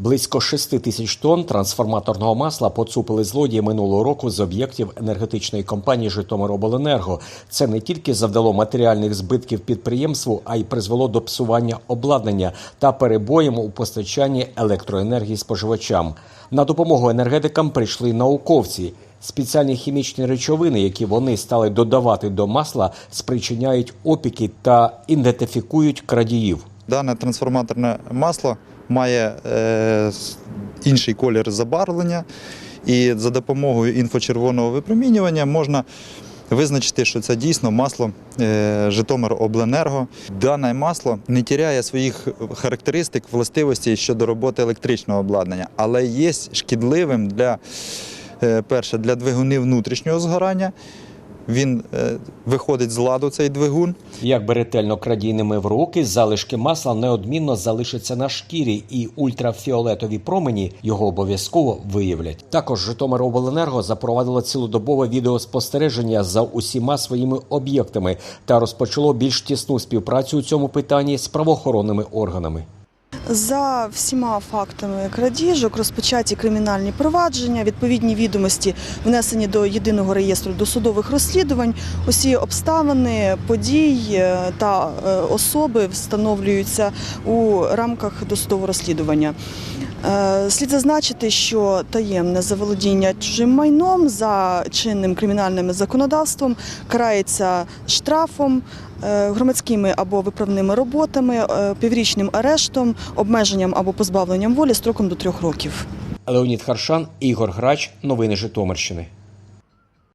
Близько 6 тисяч тонн трансформаторного масла поцупили злодії минулого року з об'єктів енергетичної компанії «Житомиробленерго». Це не тільки завдало матеріальних збитків підприємству, а й призвело до псування обладнання та перебоїм у постачанні електроенергії споживачам. На допомогу енергетикам прийшли науковці. Спеціальні хімічні речовини, які вони стали додавати до масла, спричиняють опіки та ідентифікують крадіїв. Дане трансформаторне масло має е, інший колір забарвлення, і за допомогою інфочервоного випромінювання можна визначити, що це дійсно масло е, Житомиробленерго. Дане масло не тіряє своїх характеристик, властивостей щодо роботи електричного обладнання, але є шкідливим для, е, перше, для двигунів внутрішнього згорання. Він е, виходить з ладу цей двигун. Як би ретельно крадійними в руки, залишки масла неодмінно залишаться на шкірі, і ультрафіолетові промені його обов'язково виявлять. Також Житомиробленерго запровадило цілодобове відеоспостереження за усіма своїми об'єктами та розпочало більш тісну співпрацю у цьому питанні з правоохоронними органами. За всіма фактами крадіжок розпочаті кримінальні провадження, відповідні відомості внесені до єдиного реєстру досудових розслідувань. Усі обставини, подій е, та е, особи встановлюються у рамках досудового розслідування. Е, Слід зазначити, що таємне заволодіння чужим майном за чинним кримінальним законодавством карається штрафом, громадськими або виправними роботами, е, піврічним арештом, обмеженням або позбавленням волі строком до трьох років. Леонід Харшан, Ігор Грач. Новини Житомирщини.